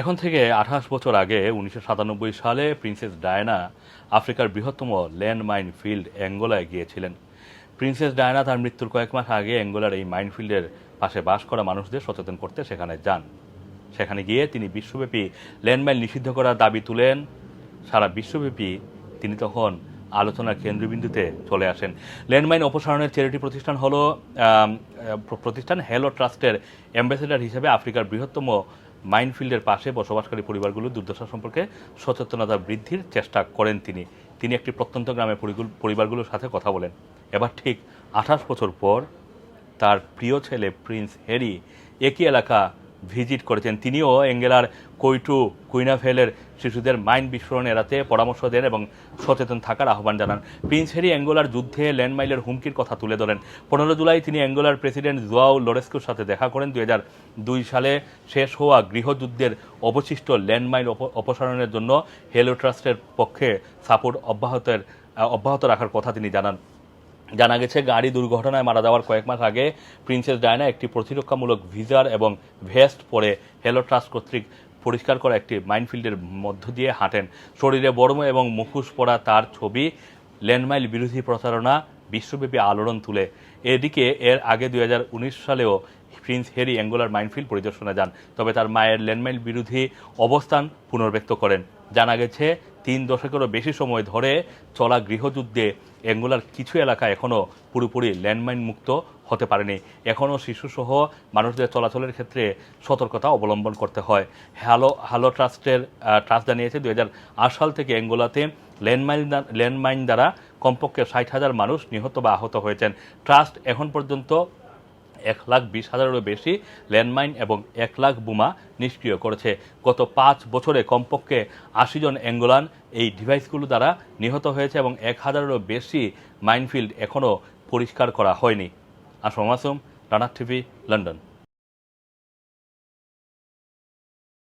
এখন থেকে আঠাশ বছর আগে উনিশশো সাতানব্বই সালে প্রিন্সেস ডায়না আফ্রিকার বৃহত্তম ল্যান্ডমাইন ফিল্ড অ্যাঙ্গোলায় গিয়েছিলেন। প্রিন্সেস ডায়না তার মৃত্যুর কয়েক মাস আগে অ্যাঙ্গোলার এই মাইনফিল্ডের পাশে বাস করা মানুষদের সচেতন করতে সেখানে যান। সেখানে গিয়ে তিনি বিশ্বব্যাপী ল্যান্ডমাইন নিষিদ্ধ করার দাবি তুলেন। সারা বিশ্বব্যাপী তিনি তখন আলোচনার কেন্দ্রবিন্দুতে চলে আসেন। ল্যান্ডমাইন অপসারণের চ্যারিটি প্রতিষ্ঠান হলো প্রতিষ্ঠান হেলো ট্রাস্টের অ্যাম্বাসেডার হিসেবে আফ্রিকার বৃহত্তম মাইনফিল্ডের পাশে বসবাসকারী পরিবারগুলো দুর্দশা সম্পর্কে সচেতনতা বৃদ্ধির চেষ্টা করেন তিনি। তিনি একটি প্রত্যন্ত গ্রামের পরিবারগুলোর সাথে কথা বলেন। এবার ঠিক আঠাশ বছর পর তার প্রিয় ছেলে প্রিন্স হ্যারি একই এলাকা ভিজিট করেছেন। তিনিও এঙ্গেলার কৈটু কুইনাফেলের শিশুদের মাইন বিস্ফোরণ এড়াতে পরামর্শ দেন এবং সচেতন থাকার আহ্বান জানান। প্রিন্স হ্যারি অ্যাঙ্গোলার যুদ্ধে ল্যান্ডমাইলের হুমকির কথা তুলে ধরেন। পনেরো জুলাই তিনি অ্যাঙ্গোলার প্রেসিডেন্ট জোয়াও লোরেস্কোর সাথে দেখা করেন। দুই দুই সালে শেষ হওয়া গৃহযুদ্ধের অবশিষ্ট ল্যান্ডমাইল অপ- অপসারণের জন্য হেলো ট্রাস্টের পক্ষে সাপোর্ট অব্যাহতের, অব্যাহত রাখার কথা তিনি জানান। জানা গেছে, গাড়ি দুর্ঘটনায় মারা যাওয়ার কয়েক মাস আগে প্রিন্সেস ডায়না একটি প্রতিরক্ষামূলক ভিজার এবং ভেস্ট পরে হেলো ট্রাস্ট কর্তৃক পরিষ্কার করা একটি মাইনফিল্ডের মধ্য দিয়ে হাঁটেন। শরীরে বর্ম এবং মুখোশ পরা তার ছবি, ল্যান্ডমাইল বিরোধী প্রচারণা বিশ্বব্যাপী আলোড়ন তুলে। এদিকে এর আগে দুই হাজার উনিশ সালেও প্রিন্স হ্যারি অ্যাঙ্গোলার মাইনফিল্ড পরিদর্শনে যান, তবে তার মায়ের ল্যান্ডমাইল বিরোধী অবস্থান পুনর্ব্যক্ত করেন। জানা গেছে তিন দশকেরও বেশি সময় ধরে চলা গৃহযুদ্ধে অ্যাঙ্গোলার কিছু এলাকা এখনও পুরোপুরি ল্যান্ডমাইন মুক্ত হতে পারেনি। এখনও শিশুসহ মানুষদের চলাচলের ক্ষেত্রে সতর্কতা অবলম্বন করতে হয়। হ্যালো হ্যালো ট্রাস্টের ট্রাস্ট জানিয়েছে দু হাজার আট সাল থেকে অ্যাঙ্গোলাতে ল্যান্ডমাইন ল্যান্ডমাইন দ্বারা কমপক্ষে ষাট হাজার মানুষ নিহত বা আহত হয়েছেন। ট্রাস্ট এখন পর্যন্ত এক লাখ বিশ হাজারেরও বেশি ল্যান্ডমাইন এবং এক লাখ বোমা নিষ্ক্রিয় করেছে। গত পাঁচ বছরে কমপক্ষে আশি জন অ্যাঙ্গোলান এই ডিভাইসগুলো দ্বারা নিহত হয়েছে এবং এক হাজারেরও বেশি মাইনফিল্ড এখনও পরিষ্কার করা হয়নি। আসম মাসুম রানার টিভি, লন্ডন।